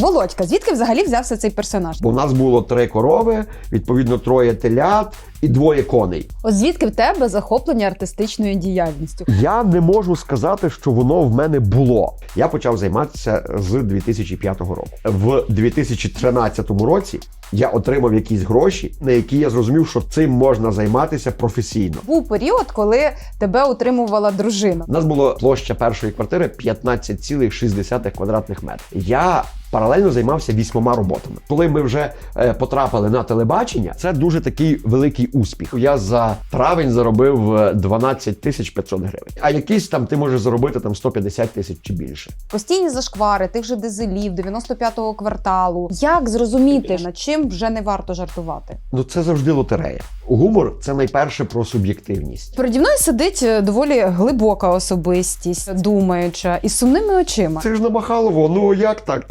Володька, звідки взагалі взявся цей персонаж? Бо у нас було три корови, відповідно, троє телят і двоє коней. От звідки в тебе захоплення артистичною діяльністю? Я не можу сказати, що воно в мене було. Я почав займатися з 2005 року. В 2013 році я отримав якісь гроші, на які я зрозумів, що цим можна займатися професійно. Був період, коли тебе утримувала дружина. У нас була площа першої квартири 15,6 квадратних метрів. Я паралельно займався вісьмома роботами. Коли ми вже е, потрапили на телебачення, це дуже такий великий успіх. Я за травень заробив е, 12 тисяч 500 гривень. А якийсь там ти можеш заробити там 150 тисяч чи більше. Постійні зашквари тих же дизелів, 95-го кварталу. Як зрозуміти, над чим вже не варто жартувати? Ну це завжди лотерея. Гумор це найперше про суб'єктивність. Переді мною сидить е, доволі глибока особистість, думаюча і сумними очима. Це ж на Махалово, ну як так?